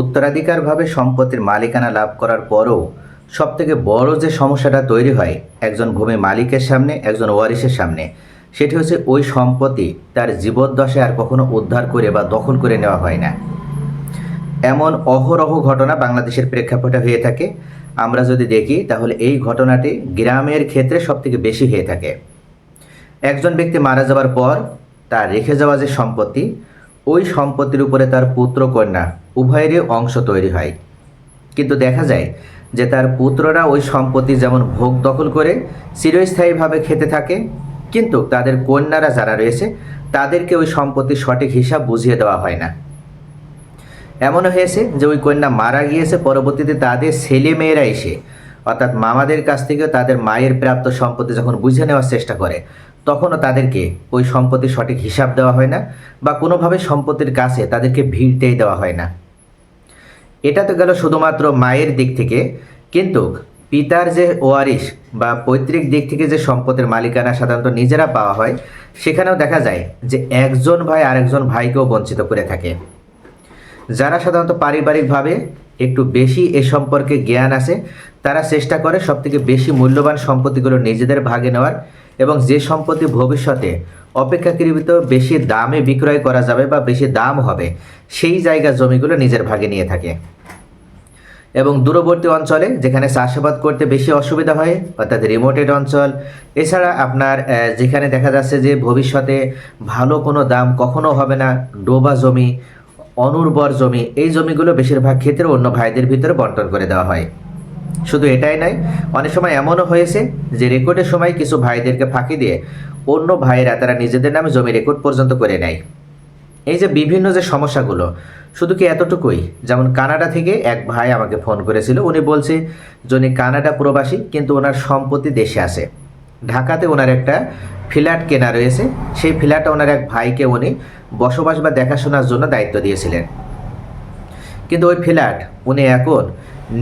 উত্তরাধিকারভাবে সম্পত্তির মালিকানা লাভ করার পরও সবথেকে বড় যে সমস্যাটা তৈরি হয়, একজন ভূমি মালিকের সামনে, একজন ওয়ারিসের সামনে, সেটি হচ্ছে ওই সম্পত্তি তার জীবদ্দশায় আর কখনো উদ্ধার করে বা দখল করে নেওয়া হয় না। এমন অহরহ ঘটনা বাংলাদেশের প্রেক্ষাপটে হয়ে থাকে। আমরা যদি দেখি, তাহলে এই ঘটনাটি গ্রামের ক্ষেত্রে সবথেকে বেশি হয়ে থাকে। একজন ব্যক্তি মারা যাওয়ার পর তার রেখে যাওয়া যে সম্পত্তি ওই সম্পত্তির উপরে তার পুত্র কন্যা উভয়েরই অংশ তৈরি হয়। কিন্তু দেখা যায় যে তার পুত্ররা ওই সম্পত্তি যেমন ভোগ দখল করে, চিরস্থায়ীভাবে খেতে থাকে, কিন্তু তাদের কন্যারা যারা রয়েছে, তাদেরকে ওই সম্পত্তির সঠিক হিসাব বুঝিয়ে দেওয়া হয় না। এমনও হয়েছে যে ওই কন্যা মারা গিয়েছে, পরবর্তীতে তাদের ছেলে মেয়েরা এসে, অর্থাৎ মামাদের কাছ থেকে তাদের মায়ের প্রাপ্ত সম্পত্তি যখন বুঝে নেওয়ার চেষ্টা করে তখনও তাদেরকে ওই সম্পত্তির সঠিক হিসাব দেওয়া হয় না বা কোনোভাবে সম্পত্তির কাছে তাদেরকে ভিড়তেই দেওয়া হয় না। এটা তো গেল শুধুমাত্র মায়ের দিক থেকে, কিন্তু পিতার যে ওয়ারিশ বা পৈতৃক দিক থেকে যে সম্পত্তির মালিকানা সাধারণত নিজেরা পাওয়া হয়, সেখানেও দেখা যায় যে একজন ভাই আরেকজন ভাইকেও বঞ্চিত করে থাকে। যারা সাধারণত পারিবারিকভাবে একটু বেশি এ সম্পর্কে জ্ঞান আছে, তারা চেষ্টা করে সবথেকে বেশি মূল্যবান সম্পত্তিগুলো নিজেদের ভাগে নেওয়ার এবং যে সম্পত্তি ভবিষ্যতে অপেক্ষাকৃত বেশি দামে বিক্রয় করা যাবে বা বেশি দাম হবে, সেই জায়গা জমিগুলো নিজের ভাগে নিয়ে থাকে। এবং দূরবর্তী অঞ্চলে যেখানে চাষাবাদ করতে বেশি অসুবিধা হয়, অর্থাৎ রিমোটেড অঞ্চল, এছাড়া আপনার যেখানে দেখা যাচ্ছে যে ভবিষ্যতে ভালো কোনো দাম কখনো হবে না, ডোবা জমি, অনুর্বর জমি, এই জমিগুলো বেশিরভাগ ক্ষেত্রে অন্য ভাইদের ভিতরে বন্টন করে দেওয়া হয়। শুধু এটাই নয়, অনেক সময় এমনও হয়েছে যে রেকর্ডের সময় কিছু ভাইদেরকে ফাঁকি দিয়ে অন্য ভাইয়েরা তারা নিজেদের নামে জমি রেকর্ড পর্যন্ত করে নেয়। এই যে বিভিন্ন যে সমস্যাগুলো, শুধু কি এতটুকুই? যেমন কানাডা থেকে এক ভাই আমাকে ফোন করেছিল, উনি বলছে যে উনি কানাডা প্রবাসী, কিন্তু ওনার সম্পত্তি দেশে আছে। ঢাকাতে ওনার একটা ফ্ল্যাট কেনা রয়েছে, সেই ফ্ল্যাটে ওনার এক ভাইকে উনি বসবাস বা দেখাশোনার জন্য দায়িত্ব দিয়েছিলেন। কিন্তু ওই ফ্ল্যাট, উনি এখন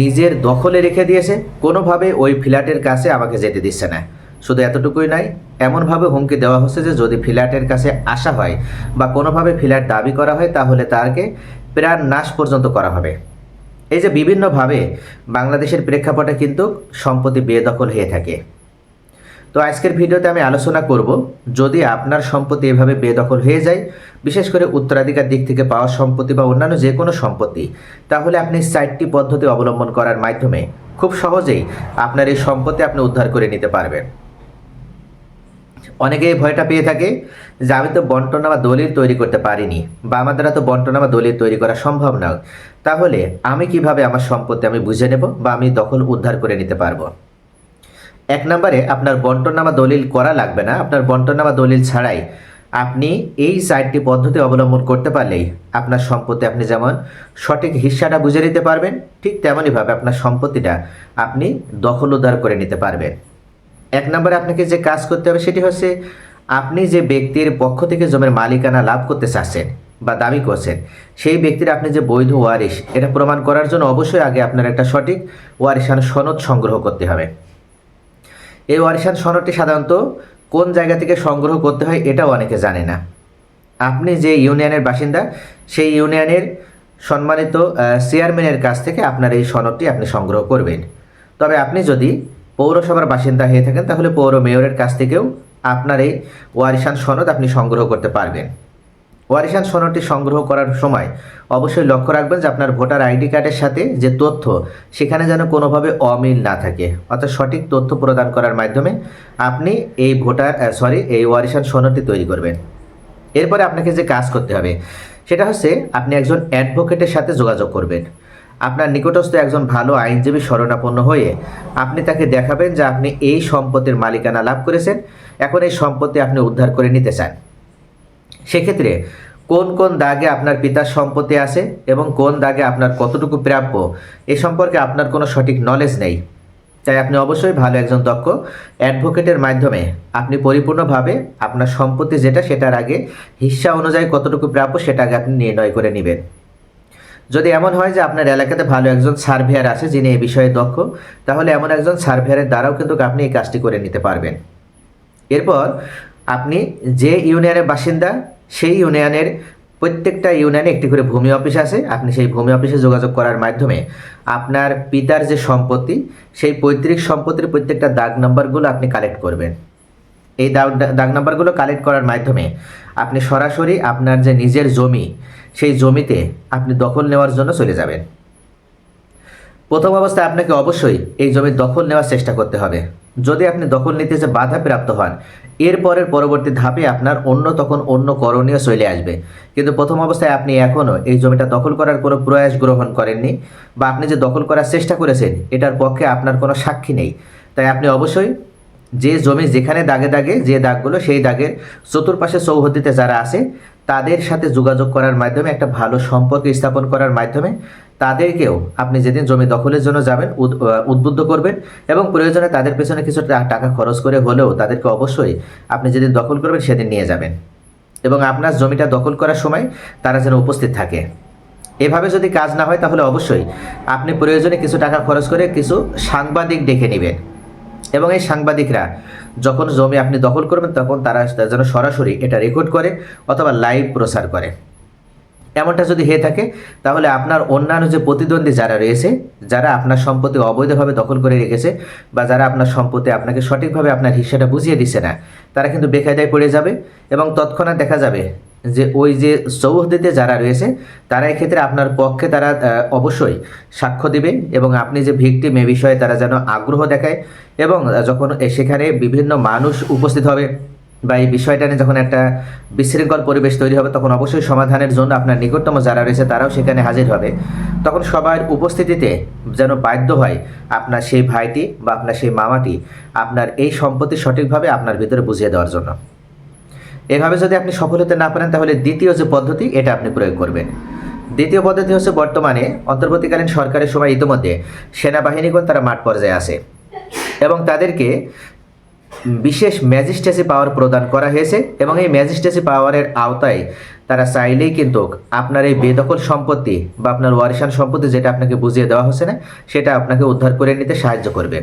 নিজের দখলে রেখে দিয়েছে, কোনোভাবে ওই ফ্ল্যাটের কাছে আমাকে যেতে দিচ্ছে না। শুধু এতটুকুই নাই এমনভাবে হুমকি দেওয়া হচ্ছে যে যদি ফ্ল্যাটের কাছে আসা হয় বা কোনোভাবে ফ্ল্যাট দাবি করা হয়, তাহলে তারকে প্রাণ নাশ পর্যন্ত করা হবে। এই যে বিভিন্নভাবে বাংলাদেশের প্রেক্ষাপটে কিন্তু সম্পত্তি বেদখল হয়ে থাকে। তো আজকের ভিডিওতে আমি আলোচনা করব যদি আপনার সম্পত্তি এভাবে বেদখল হয়ে যায়, বিশেষ করে উত্তরাধিকার দিক থেকে পাওয়া সম্পত্তি বা অন্যান্য যে কোনো সম্পত্তি, তাহলে আপনি চারটি পদ্ধতি অবলম্বন করার মাধ্যমে খুব সহজেই আপনার এই সম্পত্তি আপনি উদ্ধার করে নিতে পারবেন। অনেকে এই ভয়টা পেয়ে থাকে যে আমি তো বন্টনা বা দলিল তৈরি করতে পারিনি বা আমার দ্বারা তো বন্টনা বা দলিল তৈরি করা সম্ভব নয়। তাহলে আমি কীভাবে আমার সম্পত্তি আমি বুঝে নেব বা আমি দখল উদ্ধার করে নিতে পারব? এক নম্বরে আপনার বন্টনামা দলিল করা লাগবে না, আপনার বন্টনামা দলিল ছাড়াই আপনি এই চারটি পদ্ধতি অবলম্বন করতে পারলেই আপনার সম্পত্তি আপনি যেমন সঠিক হিস্সাটা বুঝে নিতে পারবেন, ঠিক তেমনইভাবে আপনার সম্পত্তিটা আপনি দখল উদ্ধার করে নিতে পারবেন। এক নম্বরে আপনাকে যে কাজ করতে হবে সেটি হচ্ছে আপনি যে ব্যক্তির পক্ষ থেকে জমির মালিকানা লাভ করতে চাচ্ছেন বা দাবি করছেন, সেই ব্যক্তির আপনি যে বৈধ ওয়ারিশ, এটা প্রমাণ করার জন্য অবশ্যই আগে আপনার একটা সঠিক ওয়ারিশান সনদ সংগ্রহ করতে হবে। এই ওয়ারিশান সনদটি সাধারণত কোন জায়গা থেকে সংগ্রহ করতে হয় এটাও অনেকে জানে না। আপনি যে ইউনিয়নের বাসিন্দা, সেই ইউনিয়নের সম্মানিত চেয়ারম্যানের কাছ থেকে আপনার এই সনদটি আপনি সংগ্রহ করবেন। তবে আপনি যদি পৌরসভার বাসিন্দা হয়ে থাকেন, তাহলে পৌর মেয়রের কাছ থেকেও আপনার এই ওয়ারিশান সনদ আপনি সংগ্রহ করতে পারবেন। ওয়ারিশান সনদটি সংগ্রহ করার সময় অবশ্যই লক্ষ্য রাখবেন যে আপনার ভোটার আইডি কার্ডের সাথে যে তথ্য, সেখানে যেন কোনোভাবে অমিল না থাকে। অর্থাৎ সঠিক তথ্য প্রদান করার মাধ্যমে আপনি এই ভোটার সরি এই ওয়ারিশান সনদটি তৈরি করবেন। এরপরে আপনাকে যে কাজ করতে হবে, সেটা হচ্ছে আপনি একজন অ্যাডভোকেটের সাথে যোগাযোগ করবেন। আপনার নিকটস্থ একজন ভালো আইনজীবী শরণাপন্ন হয়ে আপনি তাকে দেখাবেন যে আপনি এই সম্পত্তির মালিকানা লাভ করেছেন। এখন এই সম্পত্তি আপনি উদ্ধার করে নিতে চান। সেক্ষেত্রে কোন কোন দাগে আপনার পিতার সম্পত্তি আছে এবং কোন দাগে আপনার কতটুকু প্রাপ্য, এ সম্পর্কে আপনার কোনো সঠিক নলেজ নেই। তাই আপনি অবশ্যই ভালো একজন দক্ষ অ্যাডভোকেটের মাধ্যমে আপনি পরিপূর্ণভাবে আপনার সম্পত্তি যেটা সেটার আগে হিস্সা অনুযায়ী কতটুকু প্রাপ্য সেটা আগে আপনি নির্ণয় করে নেবেন। যদি এমন হয় যে আপনার এলাকাতে ভালো একজন সার্ভেয়ার আছে যিনি এই বিষয়ে দক্ষ, তাহলে এমন একজন সার্ভেয়ারের দ্বারাও কিন্তু আপনি এই কাজটি করে নিতে পারবেন। এরপর আপনি যে ইউনিয়নের বাসিন্দা সেই ইউনিয়নের প্রত্যেকটা ইউনিয়নে একটি করে ভূমি অফিস আছে। আপনি সেই ভূমি অফিসে যোগাযোগ করার মাধ্যমে আপনার পিতার যে সম্পত্তি, সেই পৈতৃক সম্পত্তির প্রত্যেকটা দাগ নাম্বারগুলো আপনি কালেক্ট করবেন। এই দাগ দাগ নাম্বারগুলো কালেক্ট করার মাধ্যমে আপনি সরাসরি আপনার যে নিজের জমি, সেই জমিতে আপনি দখল নেওয়ার জন্য চলে যাবেন। প্রথম অবস্থায় আপনাকে অবশ্যই এই জমির দখল নেওয়ার চেষ্টা করতে হবে। যদি আপনি দখল নিতে যে বাধা প্রাপ্ত হন এরপরের পরবর্তী ধাপে আপনার অন্য তখন অন্য করণীয় চলে আসবে। কিন্তু প্রথম অবস্থায় আপনি এখনও এই জমিটা দখল করার কোনো প্রয়াস গ্রহণ করেননি বা আপনি যে দখল করার চেষ্টা করেছেন, এটার পক্ষে আপনার কোনো সাক্ষী নেই। তাই আপনি অবশ্যই যে জমি যেখানে দাগে দাগে যে দাগগুলো, সেই দাগের চতুর্পাশে চৌহদ্দিতে যারা আছে, তাদের সাথে যোগাযোগ করার মাধ্যমে, একটা ভালো সম্পর্ক স্থাপন করার মাধ্যমে তাদেরকেও আপনি যেদিন জমি দখলের জন্য যাবেন, উদ- উদ্বুদ্ধ করবেন এবং প্রয়োজনে তাদের পেছনে কিছু টাকা খরচ করে হলেও তাদেরকে অবশ্যই আপনি যেদিন দখল করবেন সেদিন নিয়ে যাবেন। এবং আপনার জমিটা দখল করার সময় তারা যেন উপস্থিত থাকে। এভাবে যদি কাজ না হয় তাহলে অবশ্যই আপনি প্রয়োজনে কিছু টাকা খরচ করে কিছু সাংবাদিক ডেকে নেবেন। এবং এই সাংবাদিকরা যখন জমি আপনি দখল করবেন তখন তারা যেন সরাসরি এটা রেকর্ড করে অথবা লাইভ প্রচার করে। এমনটা যদি হয়ে থাকে, তাহলে আপনার অন্যান্য যে প্রতিদ্বন্দ্বী যারা রয়েছে, যারা আপনার সম্পত্তি অবৈধভাবে দখল করে রেখেছে বা যারা আপনার সম্পত্তি আপনাকে সঠিকভাবে আপনার হিসাবটা বুঝিয়ে দিচ্ছে না, তারা কিন্তু বেকায়দায় পড়ে যাবে এবং তৎক্ষণাৎ দেখা যাবে যে ওই যে চৌহদিতে যারা রয়েছে, তারা এক্ষেত্রে আপনার পক্ষে তারা অবশ্যই সাক্ষ্য দেবে এবং আপনি যে ভিকটিম এ বিষয়ে তারা যেন আগ্রহ দেখায় এবং যখন সেখানে বিভিন্ন মানুষ উপস্থিত হবে বা এই বিষয়টা নিয়ে যখন একটা বিশৃঙ্খল পরিবেশ তৈরি হবে, তখন অবশ্যই সমাধানের জন্য আপনার নিকটতম যারা রয়েছে তারাও সেখানে হাজির হবে। তখন সবার উপস্থিতিতে যেন বাধ্য হয় আপনার সেই ভাইটি বা আপনার সেই মামাটি আপনার এই সম্পত্তি সঠিকভাবে আপনার ভিতরে বুঝিয়ে দেওয়ার জন্য। এভাবে যদি আপনি সফল হতে না পারেন, তাহলে দ্বিতীয় যে পদ্ধতি, এটা আপনি প্রয়োগ করবেন। দ্বিতীয় পদ্ধতি হচ্ছে বর্তমানে অন্তর্বর্তীকালীন সরকারের সময় ইতিমধ্যে সেনাবাহিনীগণ তারা মাঠ পর্যায়ে আছে এবং তাদেরকে বিশেষ ম্যাজিস্ট্রেসি পাওয়ার প্রদান করা হয়েছে এবং এই ম্যাজিস্ট্রেসি পাওয়ারের আওতায় তারা চাইলেই কিন্তু আপনার এই বেদখল সম্পত্তি বা আপনার ওয়ারিশান সম্পত্তি যেটা আপনাকে বুঝিয়ে দেওয়া হচ্ছে না, সেটা আপনাকে উদ্ধার করে নিতে সাহায্য করবে।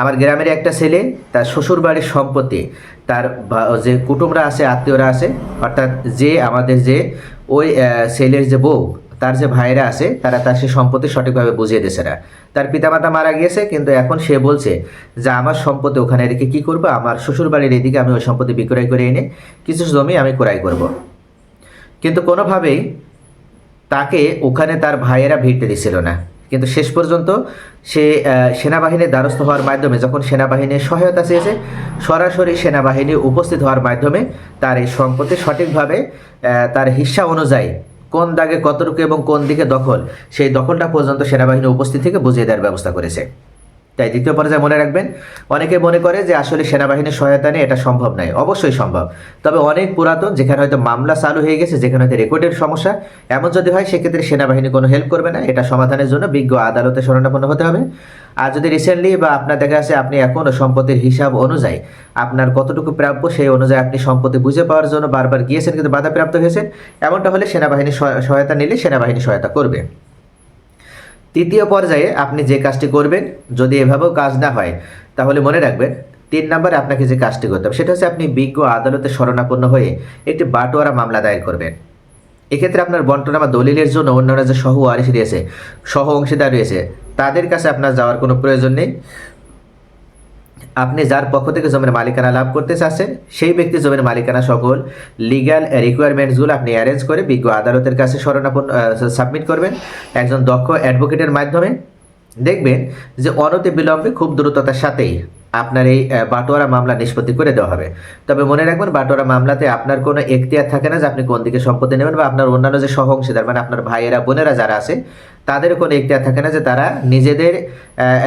আমার গ্রামের একটা ছেলে, তার শ্বশুর বাড়ির সম্পত্তি, তার যে কুটুমরা আছে, আত্মীয়রা আছে, অর্থাৎ যে আমাদের যে ওই ছেলের যে বউ তার যে ভাইরা আছে, তারা তার সে সম্পত্তি সঠিকভাবে বুঝিয়ে দিয়েছে না। তার পিতামাতা মারা গিয়েছে, কিন্তু এখন সে বলছে যে, আমার সম্পত্তি ওখানে রেখে কী করব? আমার শ্বশুর বাড়ির এদিকে আমি ওই সম্পত্তি বিক্রয় করে এনে কিছু জমি আমি ক্রয় করব। কিন্তু কোনোভাবেই তাকে ওখানে তার ভাইয়েরা ভিড়তে দিছিল না। কিন্তু শেষ পর্যন্ত সে সেনাবাহিনীর দ্বারস্থ হওয়ার মাধ্যমে, যখন সেনাবাহিনীর সহায়তা চেয়েছে, সরাসরি সেনাবাহিনী উপস্থিত হওয়ার মাধ্যমে তার এই সম্পত্তি সঠিকভাবে তার হিস্সা অনুযায়ী কোন দাগে কতটুকু এবং কোন দিকে দখল, সেই দখলটা পর্যন্ত সেনাবাহিনী উপস্থিত থেকে বুঝিয়ে দেওয়ার ব্যবস্থা করেছে। তাই দ্বিতীয় পর্যায়ে মনে রাখবেন, অনেকে মনে করে যে আসলে সেনাবাহিনীর সহায়তা নিয়ে এটা সম্ভব নয়। অবশ্যই সম্ভব। তবে অনেক পুরাতন, যেখানে হয়তো মামলা চালু হয়ে গেছে, যেখানে হয়তো রেকর্ডের সমস্যা, এমন যদি হয়, সেক্ষেত্রে সেনাবাহিনী কোনো হেল্প করবে না। এটা সমাধানের জন্য বিজ্ঞ আদালতে শরণাপন্ন হতে হবে। আর যদি রিসেন্টলি বা আপনার দেখা যাচ্ছে আপনি এখনও সম্পত্তির হিসাব অনুযায়ী আপনার কতটুকু প্রাপ্য, সেই অনুযায়ী আপনি সম্পত্তি বুঝে পাওয়ার জন্য বারবার গিয়েছেন, কিন্তু বাধাপ্রাপ্ত হয়েছেন, এমনটা হলে সেনাবাহিনী সহায়- সহায়তা নিলে সেনাবাহিনী সহায়তা করবে। তৃতীয় পর্যায়ে আপনি যে কাজটি করবেন, যদি এভাবেও কাজ না হয়, তাহলে মনে রাখবেন, তিন নম্বরে আপনাকে যে কাজটি করতে হবে, সেটা হচ্ছে আপনি বিজ্ঞ আদালতে শরণাপন্ন হয়ে একটি বাটোয়ারা মামলা দায়ের করবেন। এক্ষেত্রে আপনার বন্টনামা দলিলের জন্য অন্যান্য যে সহ ওয়ারিশ রয়েছে সহ অংশীদার রয়েছে, তাদের কাছে আপনার যাওয়ার কোনো প্রয়োজন নেই। আপনি যার পক্ষ থেকে জমির মালিকানা লাভ করতে চাচ্ছেন, সেই ব্যক্তি জমির মালিকানা সকল লিগ্যাল রিকোয়ারমেন্টসগুলো আপনি অ্যারেঞ্জ করে বিজ্ঞ আদালতের কাছে স্মরণাপন্ন সাবমিট করবেন। একজন দক্ষ অ্যাডভোকেটের মাধ্যমে। দেখবেন যে অনতি বিলম্বে খুব দ্রুততার সাথেই আপনার এই বাটোয়ারা মামলা নিষ্পত্তি করে দেওয়া হবে। তবে মনে রাখবেন, বাটোয়ারা মামলাতে আপনার কোনো এখতিয়ার থাকে না যে আপনি কোন দিকে সম্পত্তি নেবেন বা আপনার অন্যান্য যে সহ অংশীদার মানে আপনার ভাইয়েরা, বোনেরা যারা আছে, তাদের কোনো এখতিয়ার থাকে না যে তারা নিজেদের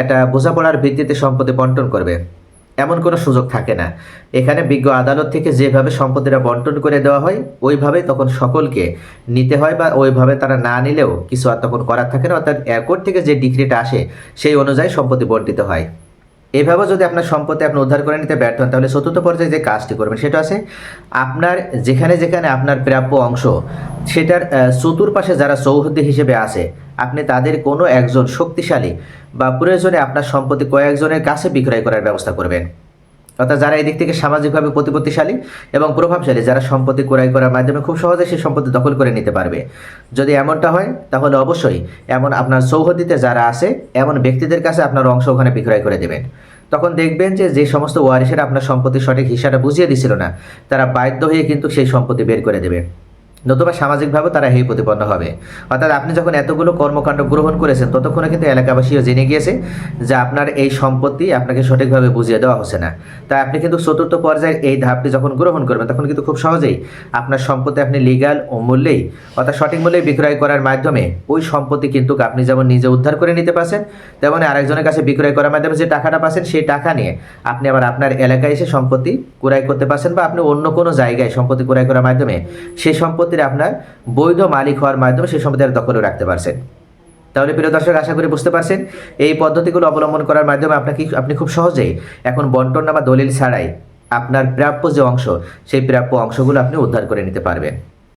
একটা বোঝাপড়ার ভিত্তিতে সম্পত্তি বন্টন করবে। এমন কোনো সুযোগ থাকে না। এখানে বিজ্ঞ আদালত থেকে যেভাবে সম্পত্তিটা বন্টন করে দেওয়া হয় ওইভাবে তখন সকলকে নিতে হয় বা ওইভাবে তারা না নিলেও কিছু আর তখন করার থাকে না। অর্থাৎ এয়ারপোর্ট থেকে যে ডিগ্রিটা আসে, সেই অনুযায়ী সম্পত্তি বন্টিত হয়। এভাবে যদি আপনার সম্পত্তি আপনি উদ্ধার করে নিতে ব্যর্থ হন, তাহলে চতুর্থ পর্যায়ে যে কাজটি করবেন সেটা আছে আপনার যেখানে যেখানে আপনার প্রাপ্য অংশ, সেটার চতুর্পাশে যারা সৌহদ্দি হিসেবে আছে, আপনি তাদের কোনো একজন শক্তিশালী বা প্রয়োজনে আপনার সম্পত্তি কয়েকজনের কাছে বিক্রয় করার ব্যবস্থা করবেন। অর্থাৎ যারা এদিক থেকে সামাজিকভাবে প্রতিপত্তিশালী এবং প্রভাবশালী, যারা সম্পত্তি ক্রয় করার মাধ্যমে খুব সহজে সেই সম্পত্তি দখল করে নিতে পারবে। যদি এমনটা হয়, তাহলে অবশ্যই এমন আপনার সৌহদিতে যারা আছে, এমন ব্যক্তিদের কাছে আপনার অংশ ওখানে বিক্রয় করে দেবেন। তখন দেখবেন যে যে সমস্ত ওয়ারিসেরা আপনার সম্পত্তির সঠিক হিসাবে বুঝিয়ে দিছিল না, তারা বাধ্য হয়ে কিন্তু সেই সম্পত্তি বের করে দেবে। নতুবা সামাজিকভাবে তারা হেয় প্রতিপন্ন হবে। অর্থাৎ আপনি যখন এতগুলো কর্মকাণ্ড গ্রহণ করেছেন, ততক্ষণে কিন্তু এলাকাবাসীও জেনে গিয়েছে যে আপনার এই সম্পত্তি আপনাকে সঠিকভাবে বুঝিয়ে দেওয়া হচ্ছে না। তাই আপনি কিন্তু চতুর্থ পর্যায়ের এই ধাপটি যখন গ্রহণ করবেন, তখন কিন্তু খুব সহজেই আপনার সম্পত্তি আপনি লিগাল ও মূল্যেই, অর্থাৎ সঠিক মূল্যে বিক্রয় করার মাধ্যমে ওই সম্পত্তি কিন্তু আপনি যেমন নিজে উদ্ধার করে নিতে পারছেন, তেমন আরেকজনের কাছে বিক্রয় করার মাধ্যমে যে টাকাটা পাচ্ছেন, সেই টাকা নিয়ে আপনি আবার আপনার এলাকায় এসে সম্পত্তি ক্রয় করতে পারছেন বা আপনি অন্য কোনো জায়গায় সম্পত্তি ক্রয় করার মাধ্যমে সেই সম্পত্তির আপনার বৈধ মালিক হওয়ার মাধ্যমে সেই সম্পত্তি দখলে রাখতে পারছেন। তাহলে প্রিয় দর্শক, আশা করি বুঝতে পারছেন, এই পদ্ধতিগুলো অবলম্বন করার মাধ্যমে আপনাকে আপনি খুব সহজেই এখন বন্টন নামা দলিল ছাড়াই আপনার প্রাপ্য যে অংশ, সেই প্রাপ্য অংশগুলো আপনি উদ্ধার করে নিতে পারবেন।